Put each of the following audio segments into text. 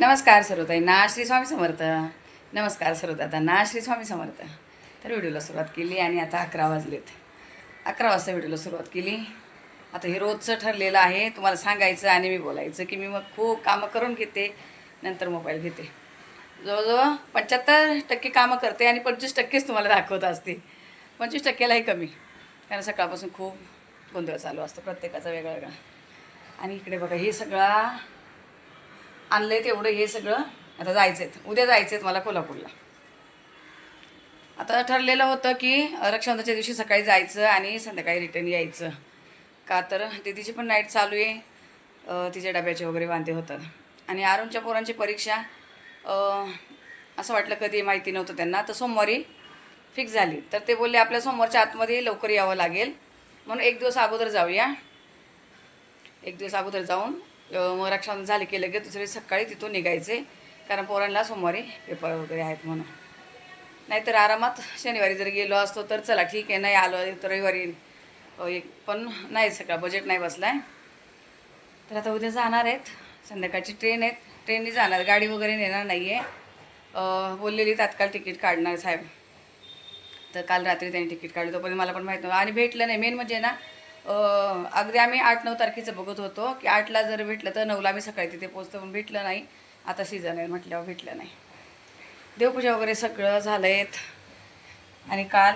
नमस्कार सर्वताई ना श्री स्वामी समर्थ. नमस्कार सर्वदादांना श्री स्वामी समर्थ. तर व्हिडिओला सुरुवात केली आणि आता अकरा वाजलेत. अकरा वाजता व्हिडिओला सुरुवात केली. आता हे रोजचं ठरलेलं आहे. तुम्हाला सांगायचं आणि मी बोलायचं की मी मग खूप कामं करून घेते नंतर मोबाईल घेते. जवळजवळ पंच्याहत्तर टक्के कामं करते आणि पंचवीस टक्केच तुम्हाला दाखवत असते. पंचवीस टक्क्यालाही कमी. कारण सकाळपासून खूप गोंधळ चालू असतो प्रत्येकाचा वेगळा वेगळा. आणि इकडे बघा हे सगळा आणलं आहे तेवढं हे सगळं. आता जायचं आहेत उद्या जायचं आहेत मला कोल्हापूरला. आता ठरलेलं होतं की रक्षाबंधनच्या दिवशी सकाळी जायचं आणि संध्याकाळी रिटर्न यायचं. का तर दीदीची पण नाईट चालू आहे. तिच्या डब्याचे वगैरे वांदे होतात. आणि आरुणच्या पोरांची परीक्षा असं वाटलं कधी माहिती नव्हतं त्यांना. तर सोमवारी फिक्स झाली. तर ते बोलले आपल्या सोमवारच्या आतमध्ये लवकर यावं लागेल. म्हणून एक दिवस अगोदर जाऊया. एक दिवस अगोदर जाऊन मग रक्षाबंधन झाले की लगेच दुसरे सकाळी तिथून निघायचे. कारण पोरांना सोमवारी पेपर वगैरे आहेत म्हणून. नाहीतर आरामात शनिवारी जर गेलो असतो तर चला ठीक आहे नाही आलो तर रविवारी एक पण नाही सगळं बजेट नाही बसला आहे तर आता उद्या जाणार आहेत. संध्याकाळची ट्रेन आहेत. ट्रेननी जाणार गाडी वगैरे नेणार नाही आहे बोललेली तात्काळ तिकीट काढणार साहेब. तर काल रात्री त्यांनी तिकीट काढलं तोपर्यंत मला पण माहीत नव्हतं. आणि भेटलं नाही. मेन म्हणजे ना अगदी आम्ही आठ नऊ तारखेचं बघत होतो की आठला जर भेटलं तर नऊला आम्ही सकाळी तिथे पोचतो पण भेटलं नाही. आता सीझन आहे म्हटल्यावर भेटलं नाही. देवपूजा वगैरे सगळं झालं आहेत आणि काल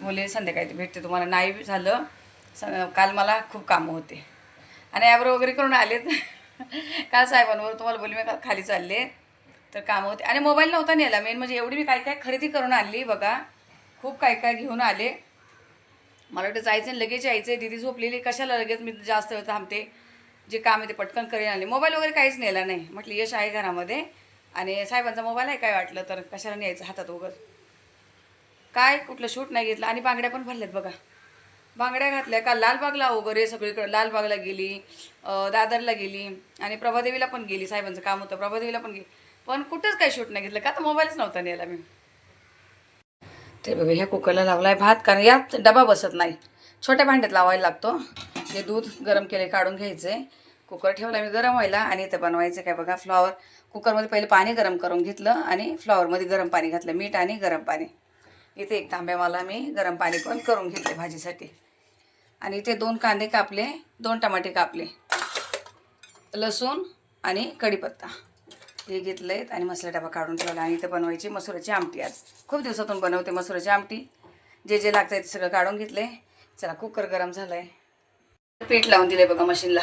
मुली संध्याकाळी भेटते. तुम्हाला नाही झालं स काल मला खूप कामं होते. आणि ॲब्रो वगैरे करून आलेत. काल साहेबांवर तुम्हाला बोलले मी खाली चालले. तर कामं होते. आणि मोबाईल नव्हता नेला. मेन म्हणजे एवढी मी काय काय खरेदी करून आणली बघा. खूप काय काय घेऊन आले. मला वाटतं जायचं आणि लगेच यायचं दिदी झोपलेली कशाला लगेच मी जास्त वेळ थांबते? जे काम आहे ते पटकन करेन आले मोबाईल वगैरे काहीच नेला नाही. म्हटलं यश आहे घरामध्ये. आणि साहेबांचा मोबाईल आहे काय वाटलं? तर कशाला न्यायचं हातात वगैरे काय? कुठलं शूट नाही घेतलं. आणि बांगड्या पण भरल्यात बघा. बांगड्या घातल्या का? लालबागला वगैरे सगळीकडे. लालबागला गेली दादरला गेली आणि प्रभादेवीला पण गेली. साहेबांचं काम होतं. प्रभादेवीला पण गेली. पण कुठंच काही शूट नाही घेतलं. का? तर मोबाईलच नव्हता नेला मी. ते बघा ह्या कुकरला लावला आहे भात कारण यात डबा बसत नाही. छोट्या भांड्यात लावायला लागतो. जे दूध गरम केले काढून घ्यायचे. कुकर ठेवला मी गरम व्हायला आणि इथं बनवायचं काय बघा फ्लॉवर कुकरमध्ये पहिले पाणी गरम करून घेतलं आणि फ्लॉवरमध्ये गरम पाणी घातलं मीठ आणि गरम पाणी. इथे एक तांब्या मला मी गरम पाणी पण करून घेतले भाजीसाठी. आणि इथे दोन कांदे कापले दोन टमाटे कापले. लसूण आणि कढीपत्ता. हे घेतलं आहेत आणि मसाला डबा काढून ठेवला आणि इथं बनवायची मसुराची आमटी आज. खूप दिवसातून बनवते मसुराची आमटी. जे जे लागतं आहे ते सगळं काढून घेतले चला कुकर गरम झालं आहे पीठ लावून दिलं बघा मशीनला.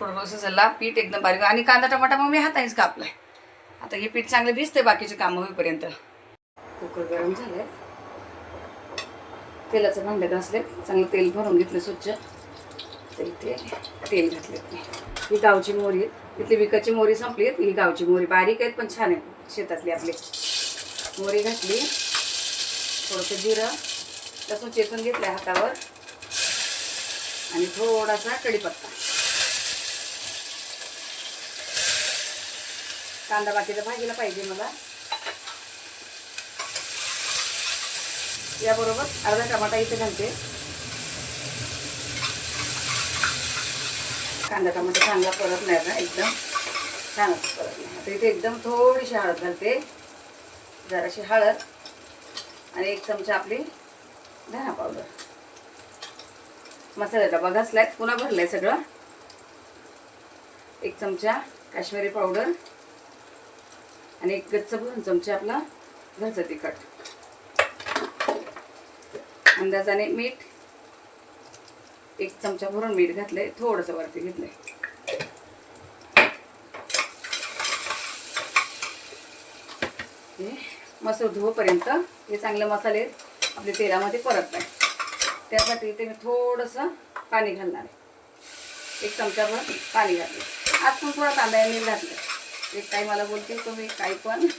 थोडं थोडंसं झाला. पीठ एकदम बारीक आणि कांदा टमाटा मग मी हातानेच आहे आता हे पीठ चांगलं दिसते बाकीचे कामं होईपर्यंत. कुकर गरम झालंय. तेलाचं भांडे घासले चांगलं तेल भरून घेतलं स्वच्छ. तर इथे. तेल घातले ही गावची मोहरी आहे. इथली विकतची मोहरी संपली आहेत ही गावची मोहरी बारीक आहेत पण छान आहे शेतातली आपली. मोहरी घातली. थोडंसं जिरं. लसूण चेचून घेतलं हातावर. आणि थोडासा कढीपत्ता. कांदा बाकीचा भाजीला पाहिजे मला. याबरोबर अर्धा टमाटा इथे घालते. म्हणजे कांदा टमाटा चांगला परत नाही ना एकदम छान परत नाही. आता इथे एकदम थोडीशी हळद घालते. जराशी हळद आणि एक चमचा आपली धना पावडर. मसाला डबा घासलाय पुन्हा भरलाय सगळं. एक चमचा काश्मीरी पावडर आणि एक गच्च भरून चमचा आपला घरचं तिखट. अंदाजाने मीठ एक चमचा भरून मीठ घातलंय थोडंसं वरती घेतलंय. मसूर धुवपर्यंत हे चांगले मसाले आपले तेलामध्ये परत नाही. त्यासाठी ते मी थोडंसं पाणी घालणार आहे. एक चमचाभर पाणी घातलं आज पण थोडा कांदा मीठ घातलं एक काही मला बोलते तुम्ही काही पण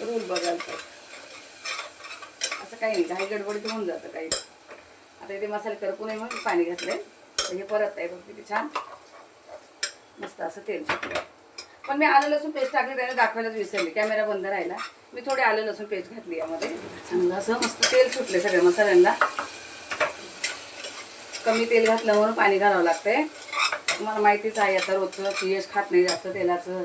रूल बघाल तर असं काही नाही काही गडबडीत होऊन जातं काही. आता इथे मसाले करपू नये म्हणून पाणी घातलंय. तर हे परत आहे बघ किती छान. मस्त असं तेल सुटलं. पण मी आलं लसूण पेस्ट टाकली त्याने दाखवायलाच विसरली. कॅमेरा बंद राहिला. मी थोडे आलं लसूण पेस्ट घातली यामध्ये. चांगलं असं मस्त तेल सुटले सगळ्या मसाल्यांना. कमी तेल घातलं म्हणून पाणी घालावं लागतंय. तुम्हाला माहितीच आहे आता रोजचं पीएच खात नाही जास्त तेलाचं.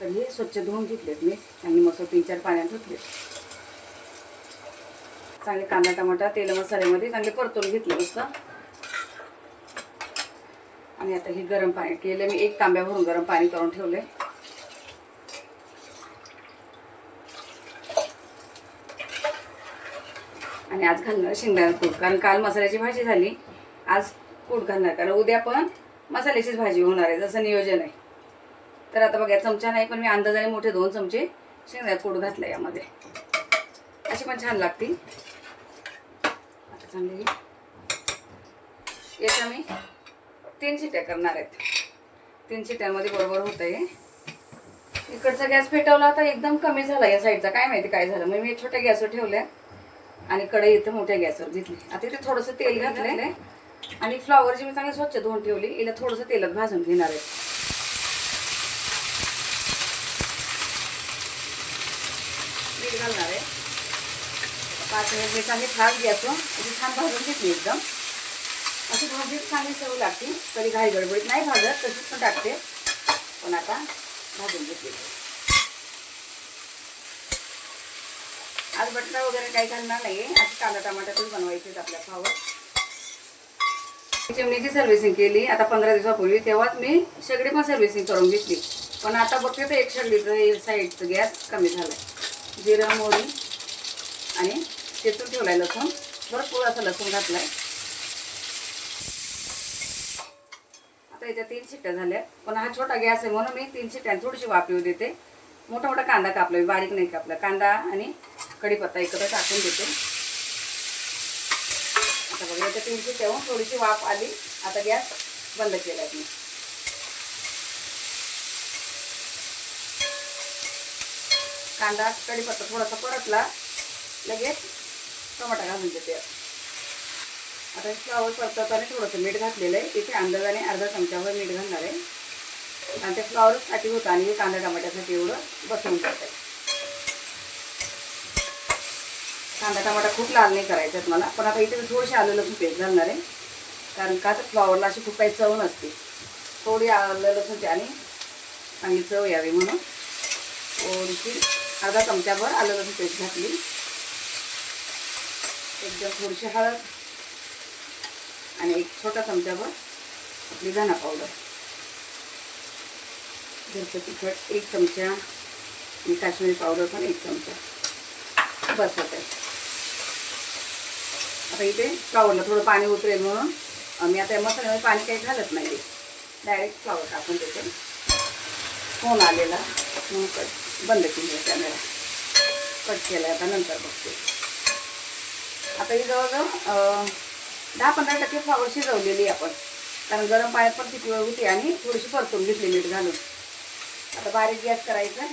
तर हे स्वच्छ धुवून घेतलेत मी. आणि मस्त तीन चार पाण्यात धुतलेत. चांगले कांदा टमाटा तेल मसाल्यामध्ये चांगले परतून घेतलं मस्त आणि आता हे गरम पाणी केलं. मी एक तांब्या भरून गरम पाणी करून ठेवले आणि आज घालणार शेंगदाणा कूट. कारण काल मसाल्याची भाजी झाली. आज कूट घालणार कारण उद्या पण मसाल्याचीच भाजी होणार आहे. जसं नियोजन आहे. तर आता बघा चमचा नाही पण मी अंदाजाने मोठे दोन चमचे शेंगदाणा कूट घातला यामध्ये. अशी पण छान लागतील. चांगली. याच्या मी तीन शिट्या करणार आहेत. तीन शिट्यांमध्ये बरोबर होत आहे इकडचा गॅस पेटवला आता एकदम कमी झाला या साईडचा. काय माहिती काय झालं. मग मी छोट्या गॅसवर ठेवल्या आणि कढई इथं मोठ्या गॅसवर घेतली. आता इथे थोडंसं तेल घातलं आणि फ्लॉवरची मी चांगली स्वच्छ धुवून ठेवली. हिला थोडंसं तेलात भाजून घेणार आहे मीठ घालणार आहे पाच मिनिट मी चांगली खास घ्यायचो अशी छान भाजून घेतली एकदम. अशी भाजी चांगली चव लागते. कधी घाई गडबडीत नाही भाजत तशीच पण टाकते. पण आता भाजून घेतली. आज बटाटा वगैरे काही घालणार नाही आज कांदा टमाट्यातून बनवायचेच आपल्या खावं चिमणीची सर्व्हिसिंग केली. आता पंधरा दिवसापूर्वी तेव्हाच मी शेगडी पण सर्व्हिसिंग करून घेतली. पण आता बघते तर एक सगळीचं साईडचं गॅस कमी झालाय. जिरं मोरी आणि चेचून ठेवलाय लसूण. भरपूर असं लसूण घातलाय. आता याच्या तीन शिट्ट्या झाल्या. पण हा छोटा गॅस आहे म्हणून मी तीन शिट्ट्या थोडीशी वाफ देते. मोठा मोठा कांदा कापला बारीक नाही कापला. कांदा आणि कढीपत्ता एकत्र टाकून देते. आता बघा याच्या तीन शिट्ट्याहून थोडीशी वाफ आली. आता गॅस बंद केला मी. कांदा कढीपत्ता थोडासा परतला. लगेच टमाटा घालून देते आता हे फ्लावर परतवताना थोडंसं मीठ घातलेलं आहे. तिथे अंदाजाने अर्धा चमच्यावर मीठ घालणार आहे. आणि ते फ्लावरसाठी होतं आणि हे कांदा टमाट्यासाठी एवढं बसवून जातं कांदा टमाटा खूप लाल नाही करायचा आहेत मला. पण आता इथे मी थोडीशी आलं लसूण पेस्ट घालणार आहे. कारण का तर फ्लॉवरला अशी खूप काही चव नसते. थोडी आलं लसूणची आणि चांगली चव यावी म्हणून. थोडीशी अर्धा चमच्याभर आलं लसूण पेस्ट घातली. एकदम थोडीशी हळद आणि एक छोटा चमच्याभर आपली धना पावडर. घरचं तिखट एक चमचा आणि काश्मीरी पावडर पण एक चमचा. बस होत आहे आता इथे फ्लावरला थोडं पाणी उतरेल म्हणून मी आता मसाल्यामध्ये पाणी काही घालत नाही डायरेक्ट फ्लावर टाकून देते. फोन आलेला. म्हणून कट बंद केली कॅमेरा कट केला आता नंतर बघते. आता ही जवळजवळ दहा पंधरा टक्के फ्लावर शिजवलेली आपण. कारण गरम पाण्यात पण किती वेळ होती आणि थोडीशी परतून घेतली मीठ घालून. आता बारीक गॅस करायचा.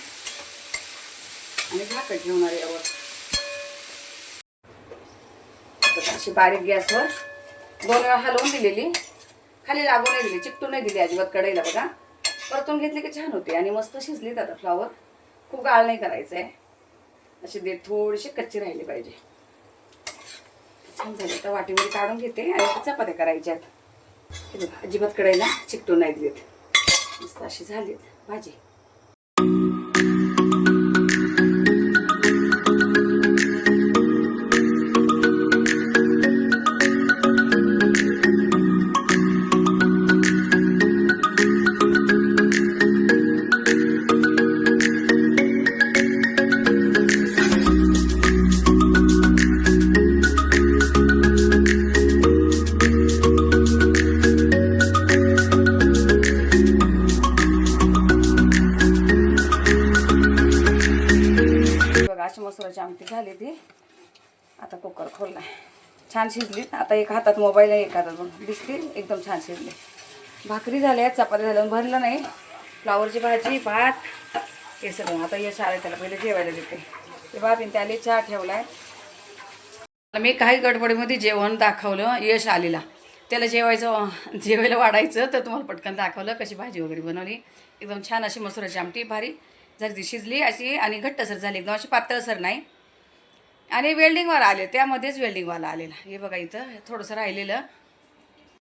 आणि झाकण ठेवणार यावर. अशी बारीक गॅसवर दोन वेळा हलवून दिलेली. खाली लागू नाही दिली चिकटू नाही दिली अजिबात कढईला बघा. परतून घेतली की छान होते आणि मस्त शिजलीत आता फ्लावर खूप गाळ नाही करायचं आहे अशी देठ थोडीशी कच्ची राहिली पाहिजे. छान झाले. तर वाटीमध्ये काढून घेते आणि चपात्या करायच्या आहेत. अजिबात कडायला चिकटून नाही देत. मस्त अशी झालीत भाजी. छान शिजली. आता एक हातात मोबाईल आहे एक हातात दिसली? एकदम छान शिजली. भाकरी झाल्या चपाती झाल्या भरलं नाही. फ्लावरची भाजी भात हे सगळं. आता यश आलं त्याला पहिले जेवायला देते. ते बाबीन त्याला चहा ठेवला आहे मी काही गडबडीमध्ये जेवण दाखवलं यश आलेला. त्याला जेवायचं जेवायला वाढायचं तर तुम्हाला पटकन दाखवलं कशी भाजी वगैरे बनवली. एकदम छान अशी मसुराची आमटी भारी. जर ती शिजली अशी आणि घट्टसर झाली. एकदम अशी पातळसर नाही. आणि वेल्डिंगवाला आले त्यामध्येच वेल्डिंगवाला आलेला. हे बघा इथं थोडंसं राहिलेलं.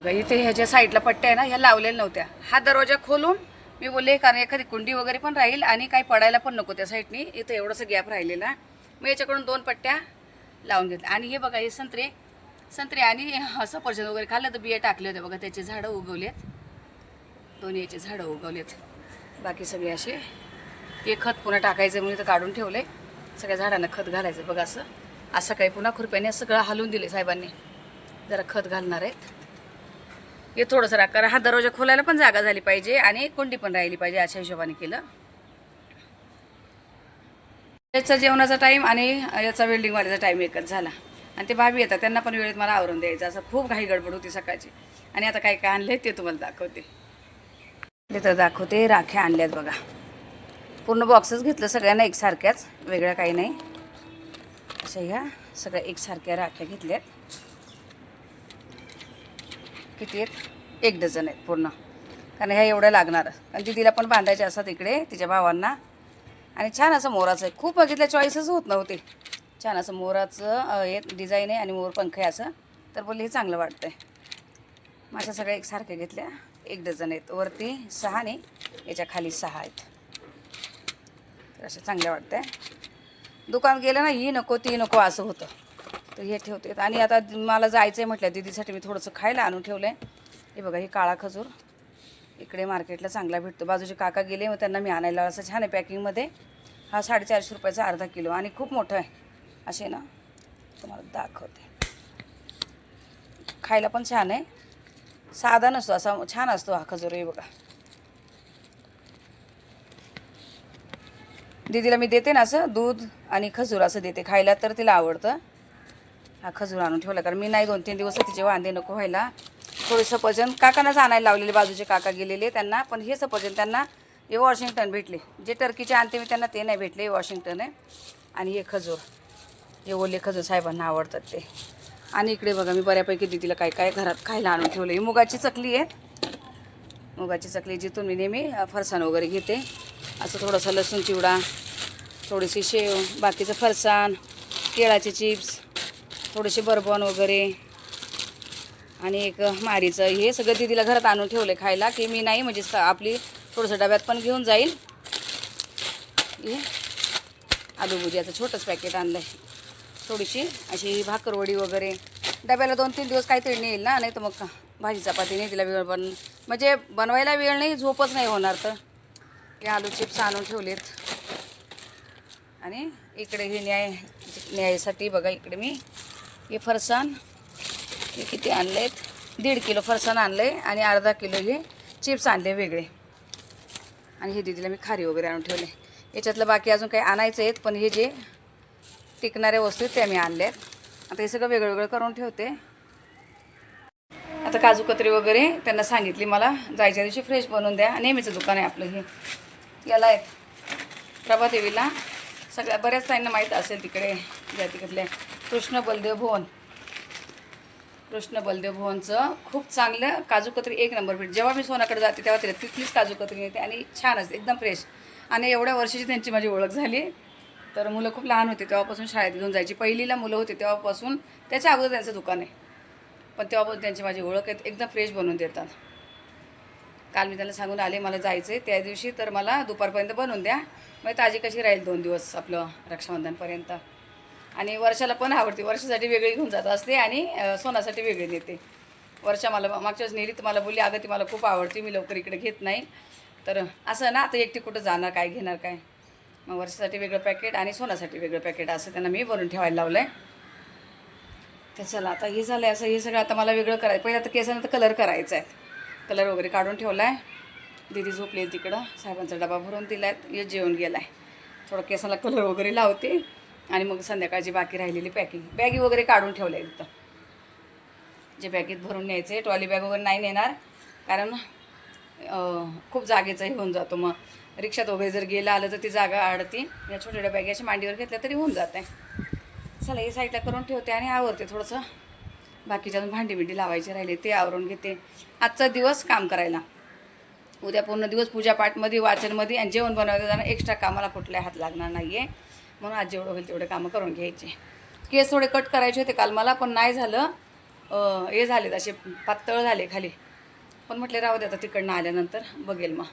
बघा इथे ह्याच्या साईडला पट्ट्या आहे ना ह्या लावलेल्या नव्हत्या. हा दरवाजा खोलून मी बोलले कारण एखादी कुंडी वगैरे पण राहील आणि काही पडायला पण नको त्या साईडनी. इथं एवढंसं गॅप राहिलेला. मी याच्याकडून दोन पट्ट्या लावून घेतल्या. आणि हे बघा हे संत्रे संत्रे आणि सफरचंद वगैरे खाल्लं तर बिया टाकले होते. बघा त्याचे झाडं उगवलेत. दोन्ही याचे झाडं उगवलेत. बाकी सगळे असे. हे खत पुन्हा टाकायचं म्हणून इथं काढून ठेवलं आहे सगळ्या झाडांना खत घालायचं बघा असं. असं काही पुन्हा खुरप्याने सगळं हलवून दिले साहेबांनी. जरा खत घालणार आहेत. हे थोडंसं राग कारण हा दरवाजा खोलायला पण जागा झाली पाहिजे आणि कुंडी पण राहिली पाहिजे अशा हिशोबाने केलं. याचा जेवणाचा टाईम आणि याचा वेल्डिंगवाल्याचा टाईम एकच झाला. आणि ते भाभी येतात त्यांना पण वेळेत मला आवरून द्यायचं. असं खूप घाई गडबड होती सकाळची. आणि आता काय काय आणलं ते तुम्हाला दाखवते. ते तर दाखवते राख्या आणल्यात बघा. पूर्ण बॉक्सच घेतलं सगळ्यांना एकसारख्याच वेगळ्या काही नाही. अशा ह्या सगळ्या एकसारख्या राख्या घेतल्यात. किती आहेत? एक डझन आहेत पूर्ण. कारण ह्या एवढ्या लागणार. कारण दिदीला पण बांधायच्या असतात इकडे तिच्या भावांना. आणि छान असं मोराचं आहे. खूप बघितल्या चॉईसच होत नव्हते. छान असं मोराचं हे डिझाईन आहे आणि मोर पंख आहे असं. तर बोलले हे चांगलं वाटतं आहे माझ्या सगळ्या एकसारख्या घेतल्या. एक डझन आहेत. वरती सहा नाही याच्या खाली सहा आहेत. तर अशा चांगल्या आहे दुकान गेलं ना ही नको ती नको असं होतं. तर हे ठेवते. आणि आता मला जायचं आहे म्हटलं दीदीसाठी मी थोडंसं खायला आणून ठेवलं आहे हे बघा हे काळा खजूर. इकडे मार्केटला चांगला भेटतो. बाजूचे काका गेले मग त्यांना मी आणायला असं छान आहे पॅकिंगमध्ये. हा साडेचारशे रुपयाचा अर्धा किलो. आणि खूप मोठं आहे. असे ना तुम्हाला दाखवते. खायला पण छान आहे. साधा नसतो असा छान असतो हा खजूर हे बघा. दीदीला मी देते ना असं दूध आणि खजूर असं देते. खायला तर तिला आवडतं. हा खजूर आणून ठेवला कारण मी नाही दोन तीन दिवस तिचे वांदे नको व्हायला. थोडे सफरचंद काकांनाच आणायला लावलेले बाजूचे काका गेलेले त्यांना पण हे सफरचंद त्यांना हे वॉशिंग्टन भेटले. जे टर्कीचे आणते मी त्यांना ते नाही भेटले हे वॉशिंग्टन आहे. आणि हे खजूर. हे ओले खजूर साहेबांना आवडतात ते. आणि इकडे बघा मी बऱ्यापैकी दीदीला काय काय घरात खायला आणून ठेवलं ही मुगाची चकली आहे. मुगाची चकली जिथून मी नेहमी फरसाण वगैरे घेते. असं थोडंसं लसूण चिवडा थोडीशी शेव बाकीचं फरसाण केळाचे चिप्स थोडेसे बर्बन वगैरे आणि एक मारीचं. हे सगळं दीदीला घरात आणून ठेवलं खायला की मी नाही म्हणजे आपली थोडंसं डब्यात पण घेऊन जाईल. हे आलू भुजियाचं छोटंच पॅकेट आणलं आहे थोडीशी अशी भाकरवडी वगैरे. डब्याला दोन तीन दिवस काहीतरी नेईल ना नाही तर मग भाजी चपाती नाही तिला वेळ बन म्हणजे बनवायला वेळ नाही झोपच नाही होणार तर. हे आलू चिप्स आणून ठेवलेत. आणि इकडे हे न्याय न्यायसाठी बघा इकडे मी. हे फरसाण हे किती आणलेत? दीड किलो फरसाण आहे आणि अर्धा किलो हे चिप्स आणले वेगळे. आणि हे दिदीला मी खारी वगैरे आणून ठेवले. याच्यातलं बाकी अजून काही आणायचं आहेत पण हे जे टिकणाऱ्या वस्तू आहेत त्या मी आणल्या आहेत आता हे सगळं वेगळं वेगळं करून ठेवते. आता काजूकत्री वगैरे त्यांना सांगितली मला जायच्या दिवशी फ्रेश बनवून द्या. नेहमीचं दुकान आहे आपलं हे. याला आहेत प्रभादेवीला सगळ्या बऱ्याच ताईंना माहीत असेल तिकडे ज्या तिकडले कृष्ण बलदेव भुवन. कृष्ण बलदेव भुवनचं खूप चांगलं काजूकत्री एक नंबर भेट जेव्हा मी सोनाकडे जाते तेव्हा तिला तिथलीच काजूकत्री येते आणि छान असते एकदम फ्रेश आणि एवढ्या वर्षाची त्यांची माझी ओळख झाली. तर मुलं खूप लहान होते तेव्हापासून शाळेत घेऊन जायची. पहिलीला मुलं होती तेव्हापासून त्याच्या अगोदर त्यांचं दुकान आहे. पण तेव्हापासून त्यांची माझी ओळख आहे एकदम फ्रेश बनवून देतात. काल मी त्यांना सांगून आले मला जायचं आहे त्या दिवशी तर मला दुपारपर्यंत बनवून द्या. मग ताजी कशी राहील दोन दिवस आपलं रक्षाबंधनपर्यंत? आणि वर्षाला पण आवडते. वर्षासाठी वेगळी घेऊन जात असते आणि सोनासाठी वेगळी नेते. वर्षा मला मागच्या वेळेस नेली तर मला बोलली अगं ती मला खूप आवडते मी लवकर इकडे घेत नाही. तर असं ना आता एकटी कुठं जाणार काय घेणार काय? मग वर्षासाठी वेगळं पॅकेट आणि सोनासाठी वेगळं पॅकेट असं त्यांना मी बनवून ठेवायला लावलं आहे तर चला आता हे झालं आहे असं हे सगळं आता मला वेगळं करायचं. पहिलं आता केसांना तर कलर करायचा आहे कलर वगैरे काढून ठेवला आहे दिदी झोपली आहे तिकडं. साहेबांचा डबा भरून दिला आहे हे जेवण गेला आहे थोडं केसाला कलर वगैरे लावते. आणि मग संध्याकाळची बाकी राहिलेली पॅकिंग. बॅगी वगैरे काढून ठेवल्या आहे तिथं जे बॅगेत भरून न्यायचे ट्रॉली बॅग वगैरे नाही नेणार. कारण खूप जागेचाही होऊन जातो मग. रिक्षात वगैरे जर गेलं आलं तर ती जागा आडती. या छोट्या छोट्या बॅगी अशा मांडीवर घेतल्या तरी होऊन जाते चला हे साईडला करून ठेवते आणि आवरते थोडंसं. बाकीच्या अजून भांडी बिंडी लावायचे राहिले ते आवरून घेते. आजचा दिवस काम करायला. उद्या पूर्ण दिवस पूजापाठमध्ये वाचनमध्ये आणि जेवण बनवायचं जाणं एक्स्ट्रा कामाला कुठलाही हात लागणार नाही आहे म्हणून आज जेवढं होईल तेवढे कामं करून घ्यायचे. केस थोडे कट करायचे होते काल मला पण नाही झालं. हे झालेत असे पातळ झाले खाली. पण म्हटले राहू दे आता तिकडनं आल्यानंतर बघेल मग.